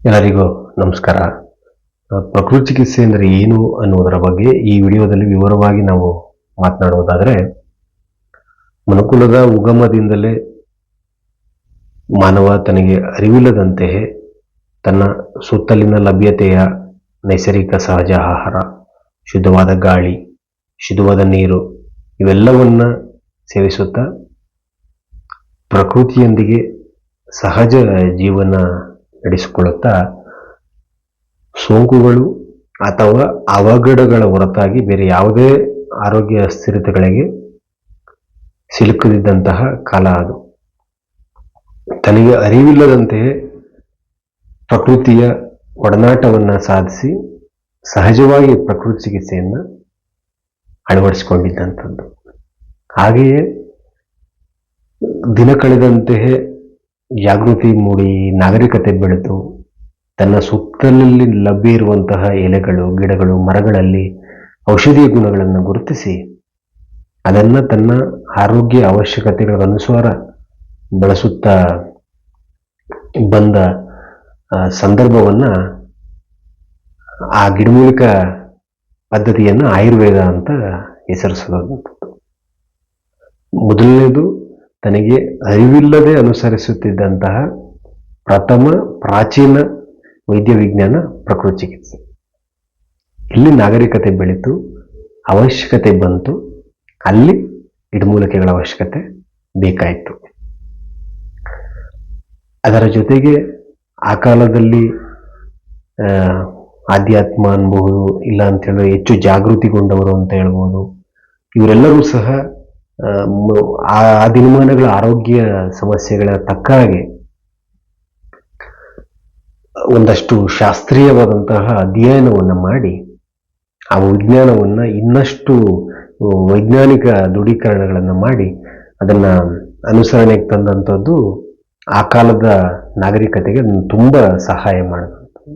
ಎಲ್ಲರಿಗೂ ನಮಸ್ಕಾರ. ಪ್ರಕೃತಿ ಚಿಕಿತ್ಸೆ ಅಂದರೆ ಏನು ಅನ್ನುವುದರ ಬಗ್ಗೆ ಈ ವಿಡಿಯೋದಲ್ಲಿ ವಿವರವಾಗಿ ನಾವು ಮಾತನಾಡುವುದಾದರೆ, ಮನುಕುಲದ ಉಗಮದಿಂದಲೇ ಮಾನವ ತನಗೆ ಅರಿವಿಲ್ಲದಂತೆಯೇ ತನ್ನ ಸುತ್ತಲಿನ ಲಭ್ಯತೆಯ ನೈಸರ್ಗಿಕ ಸಹಜ ಆಹಾರ, ಶುದ್ಧವಾದ ಗಾಳಿ, ಶುದ್ಧವಾದ ನೀರು, ಇವೆಲ್ಲವನ್ನ ಸೇವಿಸುತ್ತಾ ಪ್ರಕೃತಿಯೊಂದಿಗೆ ಸಹಜ ಜೀವನ ನಡೆಸಿಕೊಳ್ಳುತ್ತಾ ಸೋಂಕುಗಳು ಅಥವಾ ಅವಘಡಗಳ ಹೊರತಾಗಿ ಬೇರೆ ಯಾವುದೇ ಆರೋಗ್ಯ ಅಸ್ಥಿರತೆಗಳಿಗೆ ಸಿಲುಕದಿದ್ದಂತಹ ಕಾಲ ಅದು. ತನಗೆ ಅರಿವಿಲ್ಲದಂತೆಯೇ ಪ್ರಕೃತಿಯ ಒಡನಾಟವನ್ನು ಸಾಧಿಸಿ ಸಹಜವಾಗಿ ಪ್ರಕೃತಿ ಚಿಕಿತ್ಸೆಯನ್ನು ಅಳವಡಿಸಿಕೊಂಡಿದ್ದಂಥದ್ದು. ಹಾಗೆಯೇ ದಿನ ಕಳೆದಂತೆಯೇ ಜಾಗೃತಿ ಮೂಡಿ ನಾಗರಿಕತೆ ಬೆಳೆದು ತನ್ನ ಸುತ್ತಲಲ್ಲಿ ಲಭ್ಯ ಇರುವಂತಹ ಎಲೆಗಳು, ಗಿಡಗಳು, ಮರಗಳಲ್ಲಿ ಔಷಧೀಯ ಗುಣಗಳನ್ನು ಗುರುತಿಸಿ ಅದನ್ನು ತನ್ನ ಆರೋಗ್ಯ ಅವಶ್ಯಕತೆಗಳ ಅನುಸಾರ ಬಳಸುತ್ತಾ ಬಂದ ಸಂದರ್ಭವನ್ನ ಆ ಗಿಡಮೂಲಿಕ ಪದ್ಧತಿಯನ್ನು ಆಯುರ್ವೇದ ಅಂತ ಹೆಸರಿಸಲಾಗುತ್ತದೆ ಮೊದಲನೇದು ತನಗೆ ಅರಿವಿಲ್ಲದೆ ಅನುಸರಿಸುತ್ತಿದ್ದಂತಹ ಪ್ರಥಮ ಪ್ರಾಚೀನ ವೈದ್ಯ ವಿಜ್ಞಾನ ಪ್ರಕೃತಿ ಚಿಕಿತ್ಸೆ. ಇಲ್ಲಿ ನಾಗರಿಕತೆ ಬೆಳೀತು, ಅವಶ್ಯಕತೆ ಬಂತು, ಅಲ್ಲಿ ಗಿಡಮೂಲಿಕೆಗಳ ಅವಶ್ಯಕತೆ ಬೇಕಾಯಿತು. ಅದರ ಜೊತೆಗೆ ಆ ಕಾಲದಲ್ಲಿ ಆಧ್ಯಾತ್ಮ ಅನ್ಬಹುದು, ಇಲ್ಲ ಅಂತ ಹೇಳಿದ್ರೆ ಹೆಚ್ಚು ಜಾಗೃತಿಗೊಂಡವರು ಅಂತ ಹೇಳ್ಬೋದು. ಇವರೆಲ್ಲರೂ ಸಹ ಆ, ದಿನಮಾನಗಳ ಆರೋಗ್ಯ ಸಮಸ್ಯೆಗಳ ತಕ್ಕ ಹಾಗೆ ಒಂದಷ್ಟು ಶಾಸ್ತ್ರೀಯವಾದಂತಹ ಅಧ್ಯಯನವನ್ನು ಮಾಡಿ ಆ ವಿಜ್ಞಾನವನ್ನು ಇನ್ನಷ್ಟು ವೈಜ್ಞಾನಿಕ ದೃಢೀಕರಣಗಳನ್ನು ಮಾಡಿ ಅದನ್ನು ಅನುಸರಣೆಗೆ ತಂದಂಥದ್ದು ಆ ಕಾಲದ ನಾಗರಿಕತೆಗೆ ತುಂಬ ಸಹಾಯ ಮಾಡಿದಂಥದ್ದು.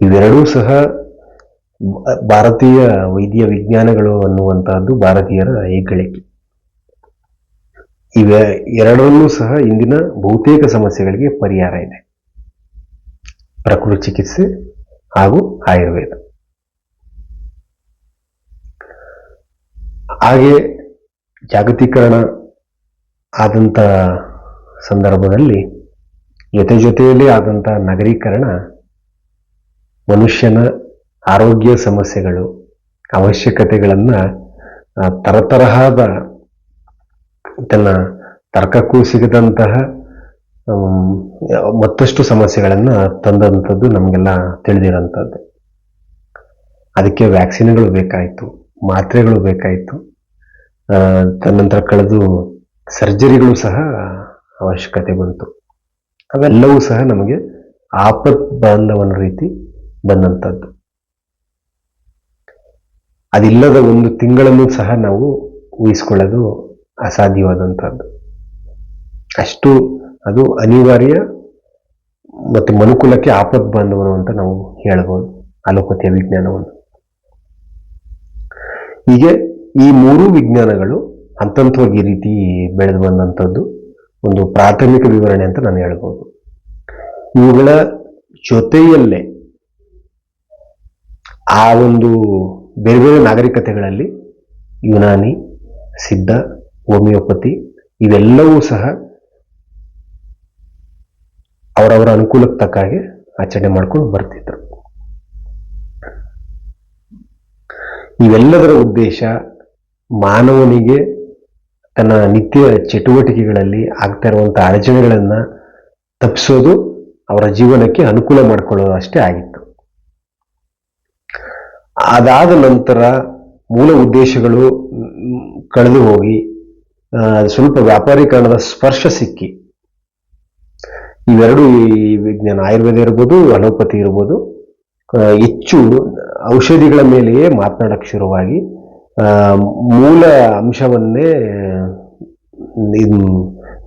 ಇವೆರಡೂ ಸಹ ಭಾರತೀಯ ವೈದ್ಯ ವಿಜ್ಞಾನಗಳು ಅನ್ನುವಂತಹದ್ದು ಭಾರತೀಯರ ಏಕಳಿಕೆ. ಇವೆ ಎರಡನ್ನೂ ಸಹ ಇಂದಿನ ಬಹುತೇಕ ಸಮಸ್ಯೆಗಳಿಗೆ ಪರಿಹಾರ ಇದೆ. ಪ್ರಕೃತಿ ಚಿಕಿತ್ಸೆ ಹಾಗೂ ಆಯುರ್ವೇದ. ಹಾಗೆ ಜಾಗತೀಕರಣ ಆದಂಥ ಸಂದರ್ಭದಲ್ಲಿ ಜೊತೆ ಜೊತೆಯಲ್ಲಿ ಆದಂಥ ನಗರೀಕರಣ ಮನುಷ್ಯನ ಆರೋಗ್ಯ ಸಮಸ್ಯೆಗಳು, ಅವಶ್ಯಕತೆಗಳನ್ನು ತರತರಹದ ತನ್ನ ತರ್ಕಕ್ಕೂ ಸಿಗದಂತಹ ಮತ್ತಷ್ಟು ಸಮಸ್ಯೆಗಳನ್ನು ತಂದಂಥದ್ದು ನಮಗೆಲ್ಲ ತಿಳಿದಿರೋಂಥದ್ದು. ಅದಕ್ಕೆ ವ್ಯಾಕ್ಸಿನ್ಗಳು ಬೇಕಾಯಿತು, ಮಾತ್ರೆಗಳು ಬೇಕಾಯಿತು ತನ್ನಂತರ ಕಳೆದು ಸರ್ಜರಿಗಳು ಸಹ ಅವಶ್ಯಕತೆ ಬಂತು. ಅವೆಲ್ಲವೂ ಸಹ ನಮಗೆ ಆಪತ್ ಬಾಂಧವನ ರೀತಿ ಬಂದಂಥದ್ದು. ಅದಿಲ್ಲದ ಒಂದು ತಿಂಗಳನ್ನು ಸಹ ನಾವು ಊಹಿಸ್ಕೊಳ್ಳೋದು ಅಸಾಧ್ಯವಾದಂಥದ್ದು. ಅಷ್ಟು ಅದು ಅನಿವಾರ್ಯ ಮತ್ತು ಮನುಕುಲಕ್ಕೆ ಆಪತ್ ಬಾಂಧವನು ಅಂತ ನಾವು ಹೇಳ್ಬೋದು, ಅಲೋಪತಿಯ ವಿಜ್ಞಾನವನ್ನು. ಹೀಗೆ ಈ ಮೂರು ವಿಜ್ಞಾನಗಳು ಹಂತಂತವಾಗಿ ಈ ರೀತಿ ಬೆಳೆದು ಬಂದಂಥದ್ದು ಒಂದು ಪ್ರಾಥಮಿಕ ವಿವರಣೆ ಅಂತ ನಾನು ಹೇಳ್ಬೋದು. ಇವುಗಳ ಜೊತೆಯಲ್ಲೇ ಆ ಒಂದು ಬೇರೆ ಬೇರೆ ನಾಗರಿಕತೆಗಳಲ್ಲಿ ಯುನಾನಿ, ಸಿದ್ಧ, ಹೋಮಿಯೋಪತಿ ಇವೆಲ್ಲವೂ ಸಹ ಅವರವರ ಅನುಕೂಲಕ್ಕೆ ತಕ್ಕ ಹಾಗೆ ಆಚರಣೆ ಮಾಡ್ಕೊಂಡು ಬರ್ತಿದ್ರು. ಇವೆಲ್ಲದರ ಉದ್ದೇಶ ಮಾನವನಿಗೆ ತನ್ನ ನಿತ್ಯ ಚಟುವಟಿಕೆಗಳಲ್ಲಿ ಆಗ್ತಾ ಇರುವಂಥ ಅಡಚಣೆಗಳನ್ನು ತಪ್ಪಿಸೋದು ಅವರ ಜೀವನಕ್ಕೆ ಅನುಕೂಲ ಮಾಡಿಕೊಳ್ಳೋದು ಅಷ್ಟೇ ಆಗಿತ್ತು. ಅದಾದ ನಂತರ ಮೂಲ ಉದ್ದೇಶಗಳು ಕಳೆದು ಹೋಗಿ ಸ್ವಲ್ಪ ವ್ಯಾಪಾರೀಕರಣದ ಸ್ಪರ್ಶ ಸಿಕ್ಕಿ. ಇವೆರಡು ಈ ವಿಜ್ಞಾನ ಆಯುರ್ವೇದ ಇರ್ಬೋದು, ಅಲೋಪತಿ ಇರ್ಬೋದು. ಹೆಚ್ಚು ಔಷಧಿಗಳ ಮೇಲೆಯೇ ಮಾತನಾಡಕ್ಕೆ ಶುರುವಾಗಿ ಮೂಲ ಅಂಶವನ್ನೇ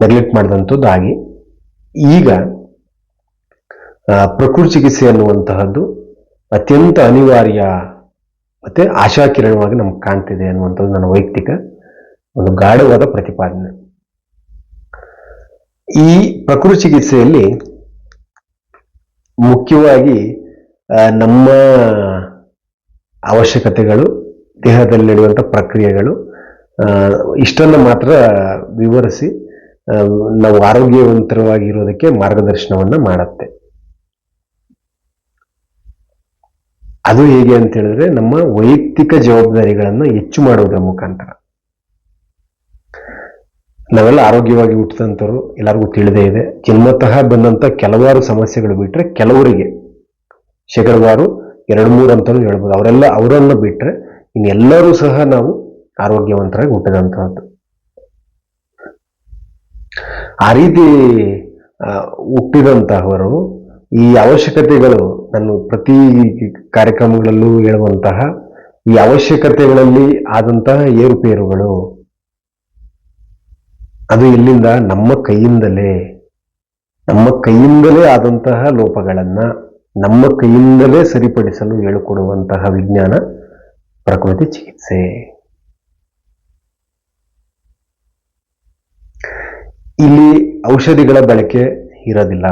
ನೆಗ್ಲೆಕ್ಟ್ ಮಾಡಿದಂಥದ್ದು ಆಗಿ ಈಗ ಪ್ರಕೃತಿ ಚಿಕಿತ್ಸೆ ಅನ್ನುವಂತಹದ್ದು ಅತ್ಯಂತ ಅನಿವಾರ್ಯ ಮತ್ತೆ ಆಶಾಕಿರಣವಾಗಿ ನಮ್ಗೆ ಕಾಣ್ತಿದೆ ಅನ್ನುವಂಥದ್ದು ನನ್ನ ವೈಯಕ್ತಿಕ ಒಂದು ಗಾಢವಾದ ಪ್ರತಿಪಾದನೆ. ಈ ಪ್ರಕೃತಿ ಚಿಕಿತ್ಸೆಯಲ್ಲಿ ಮುಖ್ಯವಾಗಿ ನಮ್ಮ ಅವಶ್ಯಕತೆಗಳು, ದೇಹದಲ್ಲಿ ನಡೆಯುವಂಥ ಪ್ರಕ್ರಿಯೆಗಳು ಇಷ್ಟನ್ನು ಮಾತ್ರ ವಿವರಿಸಿ ನಾವು ಆರೋಗ್ಯವಂತರವಾಗಿರೋದಕ್ಕೆ ಮಾರ್ಗದರ್ಶನವನ್ನು ಮಾಡುತ್ತೆ. ಅದು ಹೇಗೆ ಅಂತ ಹೇಳಿದ್ರೆ ನಮ್ಮ ವೈಯಕ್ತಿಕ ಜವಾಬ್ದಾರಿಗಳನ್ನು ಹೆಚ್ಚು ಮಾಡುವುದರ ಮುಖಾಂತರ. ನಾವೆಲ್ಲ ಆರೋಗ್ಯವಾಗಿ ಹುಟ್ಟಿದಂಥವ್ರು, ಎಲ್ಲರಿಗೂ ತಿಳಿದೇ ಇದೆ. ಜನ್ಮತಃ ಬಂದಂತ ಕೆಲವಾರು ಸಮಸ್ಯೆಗಳು ಬಿಟ್ರೆ ಕೆಲವರಿಗೆ ಶೇಕಡವಾರು ಎರಡು ಮೂರು ಅಂತಲೂ ಹೇಳ್ಬೋದು. ಅವರೆಲ್ಲ ಅವರನ್ನ ಬಿಟ್ರೆ ಇನ್ನೆಲ್ಲರೂ ಸಹ ನಾವು ಆರೋಗ್ಯವಂತರಾಗಿ ಹುಟ್ಟಿದಂತಹದ್ದು ಆ ರೀತಿ ಹುಟ್ಟಿದಂತಹವರು ಈ ಅವಶ್ಯಕತೆಗಳು ನಾನು ಪ್ರತಿ ಕಾರ್ಯಕ್ರಮಗಳಲ್ಲೂ ಹೇಳುವಂತಹ ಈ ಅವಶ್ಯಕತೆಗಳಲ್ಲಿ ಆದಂತಹ ಏರುಪೇರುಗಳು. ಅದು ಇಲ್ಲಿಂದ ನಮ್ಮ ಕೈಯಿಂದಲೇ ನಮ್ಮ ಕೈಯಿಂದಲೇ ಆದಂತಹ ಲೋಪಗಳನ್ನು ನಮ್ಮ ಕೈಯಿಂದಲೇ ಸರಿಪಡಿಸಲು ಹೇಳಿಕೊಡುವಂತಹ ವಿಜ್ಞಾನ ಪ್ರಕೃತಿ ಚಿಕಿತ್ಸೆ. ಇಲ್ಲಿ ಔಷಧಿಗಳ ಬಳಕೆ ಇರೋದಿಲ್ಲ.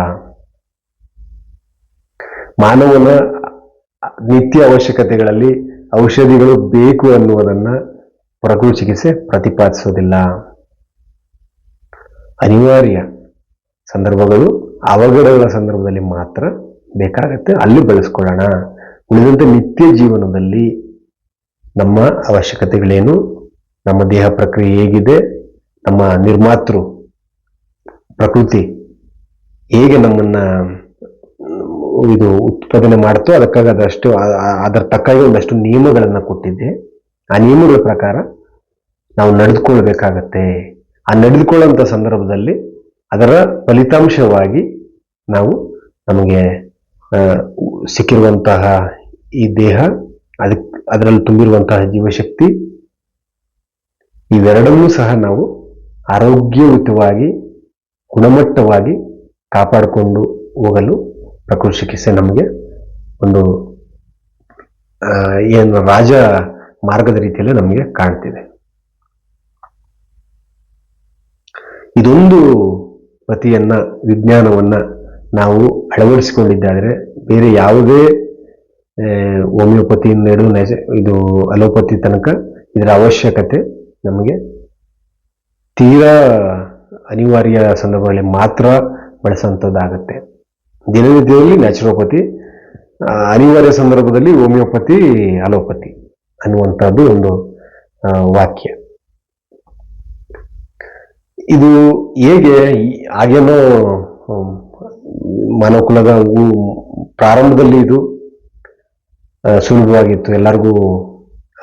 ಮಾನವನ ನಿತ್ಯ ಅವಶ್ಯಕತೆಗಳಲ್ಲಿ ಔಷಧಿಗಳು ಬೇಕು ಅನ್ನುವುದನ್ನ ಪ್ರಕೃತಿ ಚಿಕಿತ್ಸೆ ಪ್ರತಿಪಾದಿಸೋದಿಲ್ಲ. ಅನಿವಾರ್ಯ ಸಂದರ್ಭಗಳು ಅವಘಡಗಳ ಸಂದರ್ಭದಲ್ಲಿ ಮಾತ್ರ ಬೇಕಾಗತ್ತೆ. ಅಲ್ಲಿ ಬೆಳೆಸ್ಕೊಳ್ಳೋಣ. ಉಳಿದಂತೆ ನಿತ್ಯ ಜೀವನದಲ್ಲಿ ನಮ್ಮ ಅವಶ್ಯಕತೆಗಳೇನು? ನಮ್ಮ ದೇಹ ಪ್ರಕ್ರಿಯೆ ಹೇಗಿದೆ? ನಮ್ಮ ನಿರ್ಮಾತೃ ಪ್ರಕೃತಿ ಹೇಗೆ ನಮ್ಮನ್ನ ಇದು ಉತ್ಪಾದನೆ ಮಾಡ್ತು. ಅದಕ್ಕಾಗಿ ಅದಷ್ಟು ಅದರ ತಕ್ಕಾಗಿ ಒಂದಷ್ಟು ನಿಯಮಗಳನ್ನ ಕೊಟ್ಟಿದ್ದೆ. ಆ ನಿಯಮಗಳ ಪ್ರಕಾರ ನಾವು ನಡೆದುಕೊಳ್ಬೇಕಾಗತ್ತೆ. ಆ ನಡೆದುಕೊಳ್ಳುವಂತ ಸಂದರ್ಭದಲ್ಲಿ ಅದರ ಫಲಿತಾಂಶವಾಗಿ ನಾವು ನಮಗೆ ಸಿಕ್ಕಿರುವಂತಹ ಈ ದೇಹ, ಅದಕ್, ಅದರಲ್ಲಿ ತುಂಬಿರುವಂತಹ ಜೀವಶಕ್ತಿ, ಇವೆರಡನ್ನೂ ಸಹ ನಾವು ಆರೋಗ್ಯಯುತವಾಗಿ, ಗುಣಮಟ್ಟವಾಗಿ ಕಾಪಾಡಿಕೊಂಡು ಹೋಗಲು ಪ್ರಕೃತಿ ಚಿಕಿತ್ಸೆ ನಮಗೆ ಒಂದು ಏನು ರಾಜ ಮಾರ್ಗದ ರೀತಿಯಲ್ಲಿ ನಮಗೆ ಕಾಣ್ತಿದೆ. ಇದೊಂದು ಪತಿಯನ್ನ ವಿಜ್ಞಾನವನ್ನ ನಾವು ಅಳವಡಿಸಿಕೊಂಡಿದ್ದಾದರೆ ಬೇರೆ ಯಾವುದೇ ಹೋಮಿಯೋಪತಿಯಿಂದ ಹಿಡಿದು ನೈಜ, ಇದು ಅಲೋಪತಿ ತನಕ ಇದರ ಅವಶ್ಯಕತೆ ನಮಗೆ ತೀರಾ ಅನಿವಾರ್ಯ ಸಂದರ್ಭಗಳಲ್ಲಿ ಮಾತ್ರ ಬಳಸುವಂಥದ್ದಾಗತ್ತೆ ದಿನನಿತ್ಯದಲ್ಲಿ ನ್ಯಾಚುರೋಪತಿ ಅನಿವಾರ್ಯ ಸಂದರ್ಭದಲ್ಲಿ ಹೋಮಿಯೋಪತಿ ಅಲೋಪತಿ ಅನ್ನುವಂಥದ್ದು ಒಂದು ವಾಕ್ಯ. ಇದು ಹೇಗೆ ಹಾಗೇನೋ ಮಾನವಕುಲದ ಪ್ರಾರಂಭದಲ್ಲಿ ಇದು ಸುಲಭವಾಗಿತ್ತು. ಎಲ್ಲರಿಗೂ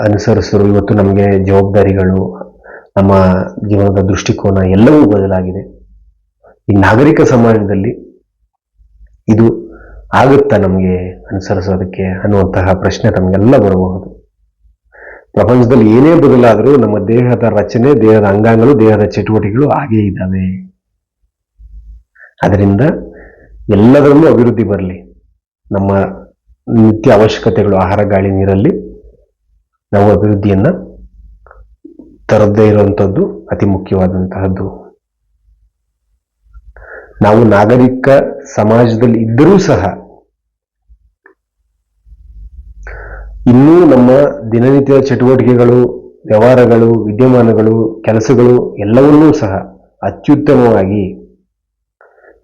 ಅನುಸರಿಸಲು ಇವತ್ತು ನಮಗೆ ಜವಾಬ್ದಾರಿಗಳು, ನಮ್ಮ ಜೀವನದ ದೃಷ್ಟಿಕೋನ ಎಲ್ಲವೂ ಬದಲಾಗಿದೆ. ಈ ನಾಗರಿಕ ಸಮಾಜದಲ್ಲಿ ಇದು ಆಗುತ್ತಾ ನಮಗೆ ಅನುಸರಿಸೋದಕ್ಕೆ ಅನ್ನುವಂತಹ ಪ್ರಶ್ನೆ ತಮಗೆಲ್ಲ ಬರಬಹುದು. ಪ್ರಪಂಚದಲ್ಲಿ ಏನೇ ಬದಲಾದರೂ ನಮ್ಮ ದೇಹದ ರಚನೆ, ದೇಹದ ಅಂಗಾಂಗಗಳು ದೇಹದ ಚಟುವಟಿಕೆಗಳು ಹಾಗೇ ಇದ್ದಾವೆ. ಅದರಿಂದ ಎಲ್ಲದರಲ್ಲೂ ಅಭಿವೃದ್ಧಿ ಬರಲಿ. ನಮ್ಮ ನಿತ್ಯ ಅವಶ್ಯಕತೆಗಳು, ಆಹಾರ, ಗಾಳಿ, ನೀರಲ್ಲಿ ನಾವು ಅಭಿವೃದ್ಧಿಯನ್ನು ತರದೇ ಇರುವಂಥದ್ದು ಅತಿ ಮುಖ್ಯವಾದಂತಹದ್ದು. ನಾವು ನಾಗರಿಕ ಸಮಾಜದಲ್ಲಿ ಇದ್ದರೂ ಸಹ ಇನ್ನೂ ನಮ್ಮ ದಿನನಿತ್ಯದ ಚಟುವಟಿಕೆಗಳು, ವ್ಯವಹಾರಗಳು, ವಿದ್ಯಮಾನಗಳು, ಕೆಲಸಗಳು ಎಲ್ಲವನ್ನೂ ಸಹ ಅತ್ಯುತ್ತಮವಾಗಿ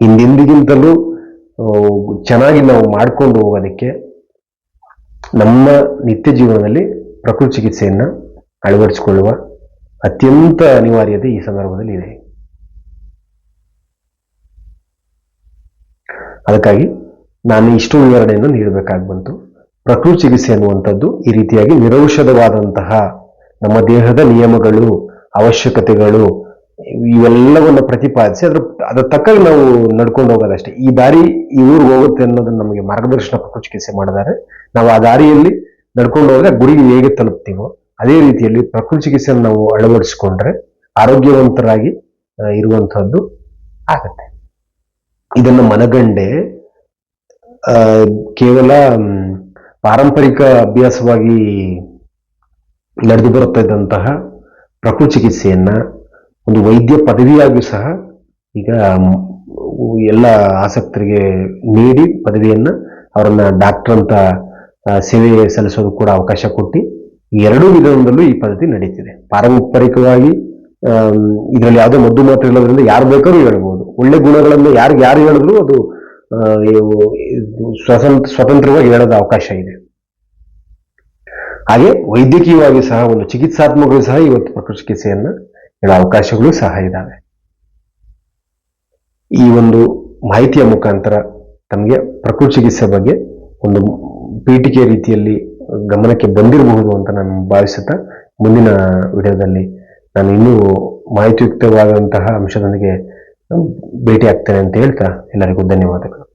ಹಿಂದೆಂದಿಗಿಂತಲೂ ಚೆನ್ನಾಗಿ ನಾವು ಮಾಡಿಕೊಂಡು ಹೋಗೋದಕ್ಕೆ ನಮ್ಮ ನಿತ್ಯ ಜೀವನದಲ್ಲಿ ಪ್ರಕೃತಿ ಚಿಕಿತ್ಸೆಯನ್ನು ಅಳವಡಿಸಿಕೊಳ್ಳುವ ಅತ್ಯಂತ ಅನಿವಾರ್ಯತೆ ಈ ಸಂದರ್ಭದಲ್ಲಿ ಇದೆ. ಅದಕ್ಕಾಗಿ ನಾನು ಇಷ್ಟು ವಿವರಣೆಯನ್ನು ನೀಡಬೇಕಾಗಿ ಬಂತು. ಪ್ರಕೃತಿ ಚಿಕಿತ್ಸೆ ಅನ್ನುವಂಥದ್ದು ಈ ರೀತಿಯಾಗಿ ನಿರೌಷಧವಾದಂತಹ ನಮ್ಮ ದೇಹದ ನಿಯಮಗಳು, ಅವಶ್ಯಕತೆಗಳು, ಇವೆಲ್ಲವನ್ನು ಪ್ರತಿಪಾದಿಸಿ ಅದ್ರ ಅದರ ತಕ್ಕಾಗಿ ನಾವು ನಡ್ಕೊಂಡು ಹೋಗೋದಷ್ಟೇ. ಈ ದಾರಿ ಈ ಊರಿಗೆ ಹೋಗುತ್ತೆ ಅನ್ನೋದನ್ನ ನಮಗೆ ಮಾರ್ಗದರ್ಶನ ಪ್ರಕೃತಿ ಚಿಕಿತ್ಸೆ ಮಾಡಿದ್ದಾರೆ. ನಾವು ಆ ದಾರಿಯಲ್ಲಿ ನಡ್ಕೊಂಡು ಹೋದ್ರೆ ಗುರಿಗೆ ಹೇಗೆ ತಲುಪ್ತೀವೋ ಅದೇ ರೀತಿಯಲ್ಲಿ ಪ್ರಕೃತಿ ಚಿಕಿತ್ಸೆಯನ್ನು ನಾವು ಅಳವಡಿಸಿಕೊಂಡ್ರೆ ಆರೋಗ್ಯವಂತರಾಗಿ ಇರುವಂತಹದ್ದು ಆಗತ್ತೆ. ಇದನ್ನು ಮನಗಂಡೆ ಕೇವಲ ಪಾರಂಪರಿಕ ಅಭ್ಯಾಸವಾಗಿ ನಡೆದು ಬರುತ್ತಾ ಇದ್ದಂತಹ ಪ್ರಕೃತಿ ಚಿಕಿತ್ಸೆಯನ್ನ ಒಂದು ವೈದ್ಯ ಪದವಿಯಾಗಿಯೂ ಸಹ ಈಗ ಎಲ್ಲ ಆಸಕ್ತರಿಗೆ ನೀಡಿ ಪದವಿಯನ್ನ ಅವರನ್ನ ಡಾಕ್ಟರ್ ಅಂತ ಸೇವೆ ಸಲ್ಲಿಸೋದು ಕೂಡ ಅವಕಾಶ ಕೊಟ್ಟು ಎರಡೂ ವಿಧಾನದಲ್ಲೂ ಈ ಪದ್ಧತಿ ನಡೀತಿದೆ. ಪಾರಂಪರಿಕವಾಗಿ ಇದರಲ್ಲಿ ಯಾವುದೇ ಮದ್ದು ಮಾತ್ರ ಇಲ್ಲದ್ರಿಂದ ಯಾರು ಬೇಕಾದ್ರೂ ಹೇಳ್ಬೋದು. ಒಳ್ಳೆ ಗುಣಗಳನ್ನು ಯಾರಿಗೆ ಯಾರು ಹೇಳಿದ್ರು ಅದು ಸ್ವತಂತ್ರ, ಸ್ವತಂತ್ರವಾಗಿ ಹೇಳದ ಅವಕಾಶ ಇದೆ. ಹಾಗೆ ವೈದ್ಯಕೀಯವಾಗಿ ಸಹ ಒಂದು ಚಿಕಿತ್ಸಾತ್ಮಕವಾಗಿ ಸಹ ಇವತ್ತು ಪ್ರಕೃತಿ ಚಿಕಿತ್ಸೆಯನ್ನ ಹೇಳೋ ಅವಕಾಶಗಳು ಸಹ ಇದ್ದಾವೆ ಈ ಒಂದು ಮಾಹಿತಿಯ ಮುಖಾಂತರ ತಮಗೆ ಪ್ರಕೃತಿ ಚಿಕಿತ್ಸೆ ಬಗ್ಗೆ ಒಂದು ಪೀಠಿಕೆ ರೀತಿಯಲ್ಲಿ ಗಮನಕ್ಕೆ ಬಂದಿರಬಹುದು ಅಂತ ನಾನು ಭಾವಿಸುತ್ತಾ ಮುಂದಿನ ವಿಡಿಯೋದಲ್ಲಿ ನಾನು ಇನ್ನೂ ಮಾಹಿತಿಯುಕ್ತವಾದಂತಹ ಅಂಶದೊಂದಿಗೆ ಭೇಟಿ ಆಗ್ತೇನೆ ಅಂತ ಹೇಳ್ತಾ ಎಲ್ಲರಿಗೂ ಧನ್ಯವಾದಗಳು.